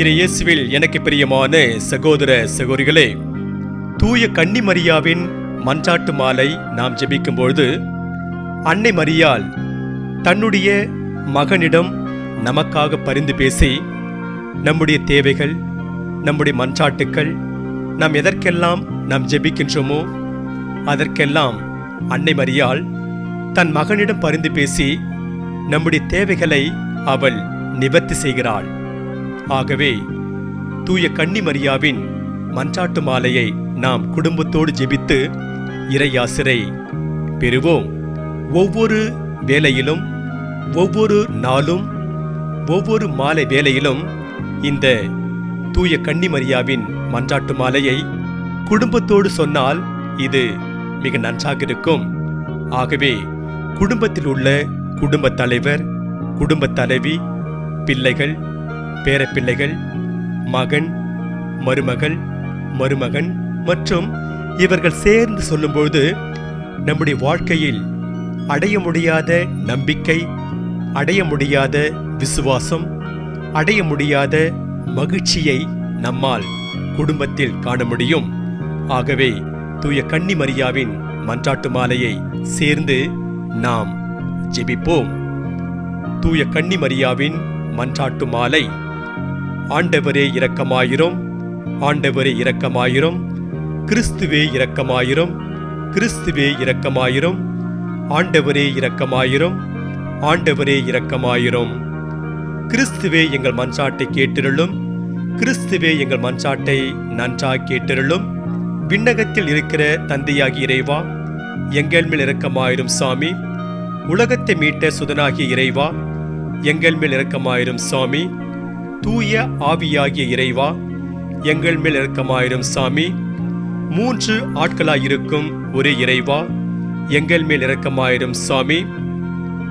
இறை இயேசுவில் எனக்கு பிரியமான சகோதர சகோதரிகளே தூய கன்னி மரியாவின் மன்றாட்டு மாலை நாம் ஜெபிக்கும்பொழுது அன்னை மரியால் தன்னுடைய மகனிடம் நமக்காக பரிந்து பேசி நம்முடைய தேவைகள் நம்முடைய மன்றாட்டுக்கள் நாம் எதற்கெல்லாம் நாம் ஜெபிக்கின்றோமோ அதற்கெல்லாம் அன்னை மரியால் தன் மகனிடம் பரிந்து பேசி நம்முடைய தேவைகளை அவள் நிவர்த்தி செய்கிறாள். ஆகவே தூய கன்னி மரியாவின் மன்றாட்டு மாலையை நாம் குடும்பத்தோடு ஜெபித்து இறையாசிரை பெறுவோம். ஒவ்வொரு வேலையிலும் ஒவ்வொரு நாளும் ஒவ்வொரு மாலை வேலையிலும் இந்த தூய கன்னி மரியாவின் மன்றாட்டு மாலையை குடும்பத்தோடு சொன்னால் இது மிக நன்றாக இருக்கும். ஆகவே குடும்பத்தில் உள்ள குடும்பத் தலைவர் குடும்பத் தலைவி பிள்ளைகள் பேரப்பிள்ளைகள் மகன் மருமகள் மருமகன் மற்றும் இவர்கள் சேர்ந்து சொல்லும்போது நம்முடைய வாழ்க்கையில் அடைய முடியாத நம்பிக்கை அடைய முடியாத விசுவாசம் அடைய முடியாத மகிழ்ச்சியை நம்மால் குடும்பத்தில் காண முடியும். ஆகவே தூய கன்னி மரியாவின் மன்றாட்டு மாலையை சேர்ந்து நாம் ஜெபிப்போம். தூய கன்னி மரியாவின் மன்றாட்டு மாலை ஆண்டவரே இரக்கமாயிரும். ஆண்டவரே இரக்கமாயிரும். கிறிஸ்துவே இரக்கமாயிரும். கிறிஸ்துவே இரக்கமாயிரும். ஆண்டவரே இரக்கமாயிரும். ஆண்டவரே இரக்கமாயிரும். கிறிஸ்துவே எங்கள் மன்சாட்டை கேட்டிருளும். கிறிஸ்துவே எங்கள் மன்சாட்டை நன்றாக கேட்டிருளும். விண்ணகத்தில் இருக்கிற தந்தையாகி இறைவா எங்கள் மேல் இரக்கமாயிரும் சாமி. உலகத்தை மீட்ட சுதனாகிய இறைவா எங்கள் மேல் இரக்கமாயிரும் சாமி. தூய ஆவியாகிய இறைவா எங்கள் மேல் இறக்கமாயிரும் சாமி மூன்று ஆட்களாயிருக்கும் ஒரே இறைவா எங்கள் மேல் இறக்கமாயிரும் சாமி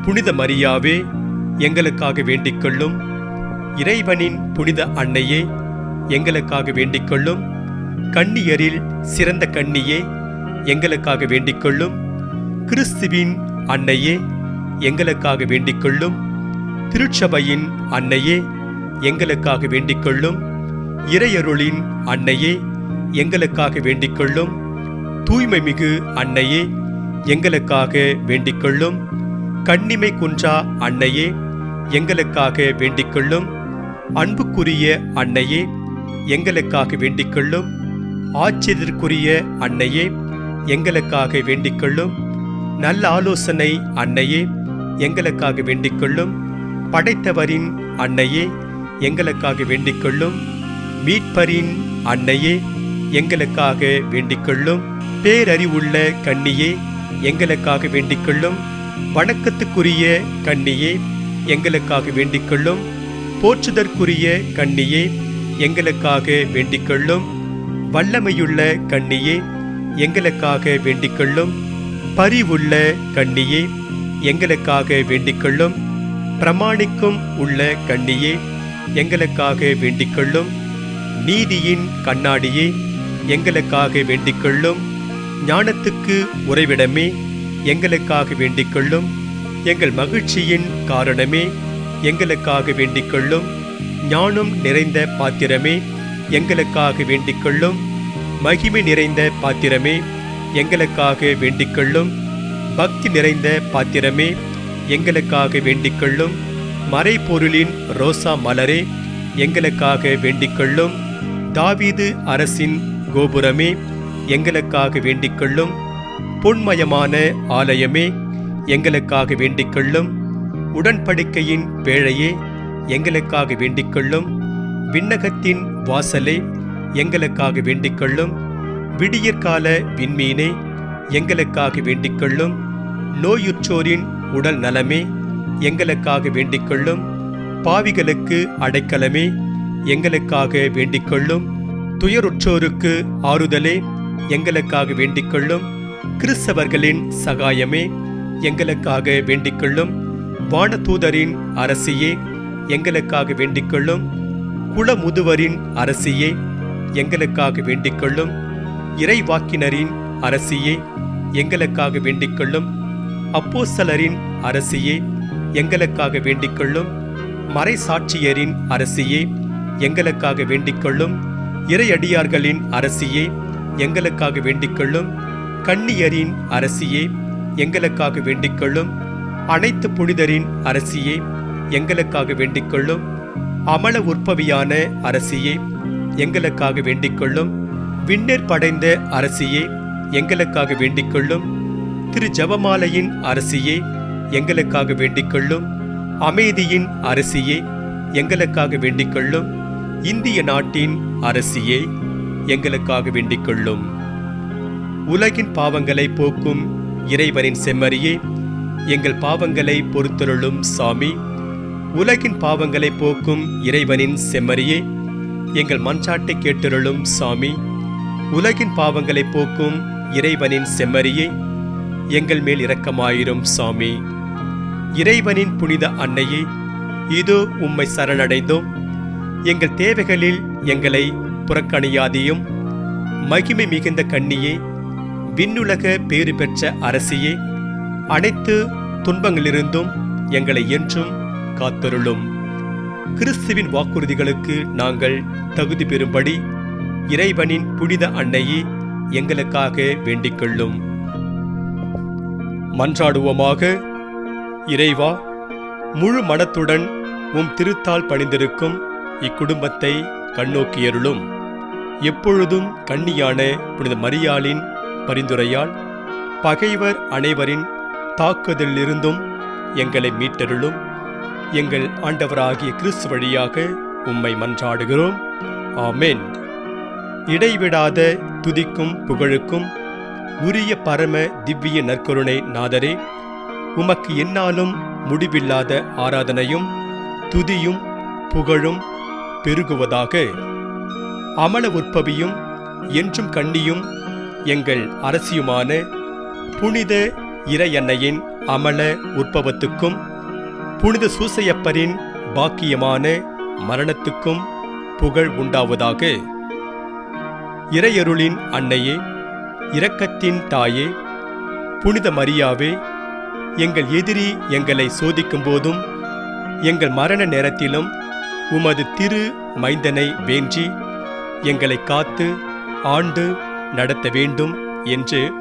புனித மரியாவே எங்களுக்காக வேண்டிக்கொள்ளும். இறைவனின் புனித அன்னையே எங்களுக்காக வேண்டிக்கொள்ளும். கண்ணியரில் சிறந்த கண்ணியே எங்களுக்காக வேண்டிக்கொள்ளும். கிறிஸ்துவின் அன்னையே எங்களுக்காக வேண்டிக்கொள்ளும். திருச்சபையின் அன்னையே எங்களுக்காக வேண்டிக்கொள்ளும். இறையருளின் அன்னையே எங்களுக்காக வேண்டிக்கொள்ளும். தூய்மை மிகு அன்னையே எங்களுக்காக வேண்டிக்கொள்ளும். கண்ணிமை குன்றா அன்னையே எங்களுக்காக வேண்டிக்கொள்ளும். அன்புக்குரிய அன்னையே எங்களுக்காக வேண்டிக்கொள்ளும். ஆச்சரியத்திற்குரிய அன்னையே எங்களுக்காக வேண்டிக்கொள்ளும். நல்ல ஆலோசனை அன்னையே எங்களுக்காக வேண்டிக்கொள்ளும். படைத்தவரின் அன்னையே எங்களுக்காக வேண்டிக் கொள்ளும் மீட்பரின் அன்னையே எங்களுக்காக வேண்டிக் கொள்ளும் பேரறிவுள்ள கண்ணியே எங்களுக்காக வேண்டிக் கொள்ளும் வணக்கத்துக்குரிய கண்ணியே எங்களுக்காக வேண்டிக் கொள்ளும் போற்றுதற்குரிய கண்ணியே எங்களுக்காக வேண்டிக் கொள்ளும் வல்லமையுள்ள கண்ணியே எங்களுக்காக வேண்டிக் கொள்ளும் பரிவுள்ள கண்ணியே எங்களுக்காக வேண்டிக் கொள்ளும் பிரமாணிக்கும் உள்ள கண்ணியே எங்களுக்காக வேண்டிக்கொள்ளும். நீதியின் கண்ணாடியே எங்களுக்காக வேண்டிக்கொள்ளும். ஞானத்துக்கு உறைவிடமே எங்களுக்காக வேண்டிக்கொள்ளும். எங்கள் மகிழ்ச்சியின் காரணமே எங்களுக்காக வேண்டிக்கொள்ளும். ஞானம் நிறைந்த பாத்திரமே எங்களுக்காக வேண்டிக்கொள்ளும். மகிமை நிறைந்த பாத்திரமே எங்களுக்காக வேண்டிக்கொள்ளும். பக்தி நிறைந்த பாத்திரமே எங்களுக்காக வேண்டிக்கொள்ளும். மறைபொருளின் ரோசா மலரே எங்களுக்காக வேண்டிக்கொள்ளும் தாவீது அரசின் கோபுரமே எங்களுக்காக வேண்டிக்கொள்ளும் பொன்மயமான ஆலயமே எங்களுக்காக வேண்டிக்கொள்ளும் உடன்படிக்கையின் பேழையே எங்களுக்காக வேண்டிக்கொள்ளும் விண்ணகத்தின் வாசலே எங்களுக்காக வேண்டிக்கொள்ளும் விடியற்கால விண்மீனே எங்களுக்காக வேண்டிக்கொள்ளும் நோயுற்றோரின் உடல் நலமே எங்களுக்காக வேண்டிக்கொள்ளும். பாவிகளுக்கு அடைக்கலமே. எங்களுக்காக வேண்டிக்கொள்ளும். துயருற்றோருக்கு ஆறுதலே. எங்களுக்காக வேண்டிக்கொள்ளும். கிறிஸ்தவர்களின் சகாயமே. எங்களுக்காக வேண்டிக்கொள்ளும். வானதூதரின் அரசியே. எங்களுக்காக வேண்டிக்கொள்ளும். குளமுதுவரின் குலமுதுவரின் அரசியே. எங்களுக்காக வேண்டிக்கொள்ளும். இறைவாக்கினரின் அரசியே. எங்களுக்காக வேண்டிக்கொள்ளும். அப்போசலரின் அரசியே. எங்களுக்காக வேண்டிக்கொள்ளும் மறைசாட்சியரின் அரசியே எங்களுக்காக வேண்டிக்கொள்ளும் இறையடியார்களின் அரசியே எங்களுக்காக வேண்டிக்கொள்ளும் கன்னியரின் அரசியே எங்களுக்காக வேண்டிக்கொள்ளும் அனைத்து புனிதரின் அரசியே எங்களுக்காக வேண்டிக்கொள்ளும் அமல உற்பவியான அரசியே எங்களுக்காக வேண்டிக்கொள்ளும் விண்ணேற் படைந்த அரசியே எங்களுக்காக வேண்டிக்கொள்ளும் திரு ஜபமாலையின் அரசியே எங்களுக்காக வேண்டிக்கொள்ளும் அமைதியின் அரசியே. எங்களுக்காக வேண்டிக்கொள்ளும் இந்திய நாட்டின் அரசியே. எங்களுக்காக வேண்டிக்கொள்ளும் உலகின் பாவங்களை போக்கும் இறைவனின் செம்மறியே. எங்கள் பாவங்களை பொறுத்தருளும் சாமி. உலகின் பாவங்களை போக்கும் இறைவனின் செம்மறியே. எங்கள் மன்றாட்டை கேட்டருளும் சாமி. உலகின் பாவங்களை போக்கும் இறைவனின் செம்மறியே. எங்கள் மேல் இரக்கமாயிரும் சாமி. இறைவனின் புனித அன்னையே இது உம்மை சரணடைந்தோம். எங்கள் தேவைகளில் எங்களை புறக்கணியாதியும். மகிமை மிகுந்த கண்ணியே விண்ணுலக பேறு பெற்ற அரசியே அனைத்து துன்பங்களிலிருந்தும் எங்களை என்றும் காத்தருளும். கிறிஸ்துவின் வாக்குறுதிகளுக்கு நாங்கள் தகுதி பெறும்படி இறைவனின் புனித அன்னையே எங்களுக்காக வேண்டிக்கொள்ளும். மன்றாடுவோமாக இறைவா முழு மனத்துடன் உம் திருத்தால் பணிந்திருக்கும் இக்குடும்பத்தை கண்ணோக்கியருளும் எப்பொழுதும் கண்ணியான புனித மரியாளின் பரிந்துரையால் பகைவர் அனைவரின் தாக்குதலிலிருந்தும் எங்களை மீட்டருளும். எங்கள் ஆண்டவராகிய கிறிஸ்து வழியாக உம்மை மன்றாடுகிறோம். ஆமேன். இடைவிடாத துதிக்கும் புகழுக்கும் உரிய பரம திவ்ய நற்கருணை நாதரே உமக்கு என்னாலும் முடிவில்லாத ஆராதனையும் துதியும் புகழும் பெருகுவதாக. அமல உற்பவியும் என்றும் கண்ணியும் எங்கள் அரசியுமான புனித இறையன்னையின் அமல உற்பவத்துக்கும் புனித சூசையப்பரின் பாக்கியமான மரணத்துக்கும் புகழ் உண்டாவதாக. இறையருளின் அன்னையே இரக்கத்தின் தாயே புனித மரியாவே எங்கள் எதிரி எங்களை சோதிக்கும் போதும் எங்கள் மரண நேரத்திலும் உமது திரு மைந்தனை வேண்டி எங்களை காத்து ஆண்டு நடத்த வேண்டும் என்று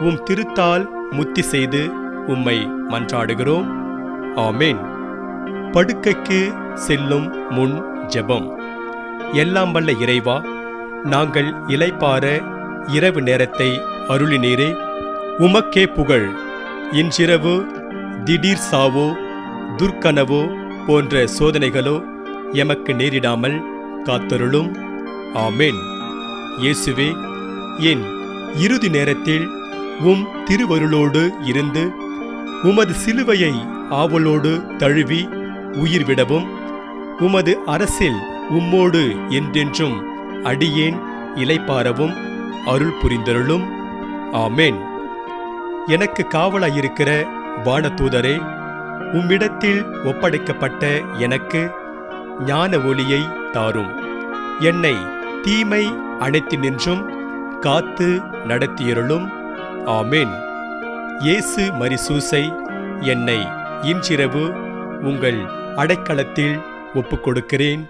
உம் திருத்தால் முத்தி செய்து உம்மை மன்றாடுகிறோம். ஆமேன். படுக்கைக்கு செல்லும் முன் ஜெபம். எல்லாம் வல்ல இறைவா நாங்கள் இலைப்பார இரவு நேரத்தை அருளினீரே. உமக்கே புகழ். இன்றிரவு திடீர் சாவோ துர்க்கனவோ போன்ற சோதனைகளோ எமக்கு நேரிடாமல் காத்தருளும். ஆமேன். இயேசுவே என் இறுதி நேரத்தில் உம் திருவருளோடு இருந்து உமது சிலுவையை ஆவலோடு தழுவி உயிர் விடவும் உமது அரசில் உம்மோடு என்றென்றும் அடியேன் இலைப்பாரவும் அருள் புரிந்தருளும். ஆமேன். எனக்கு காவலாயிருக்கிற வானதூதரே உம்மிடத்தில் ஒப்படைக்கப்பட்ட எனக்கு ஞான ஒளியை தாரும். என்னை தீமை அனைத்தினின்றும் காத்து நடத்தியருளும். ஆமேன். இயேசு மரிசூசை என்னை இன்றிரவு உங்கள் அடைக்கலத்தில் ஒப்புக்கொடுக்கிறேன்.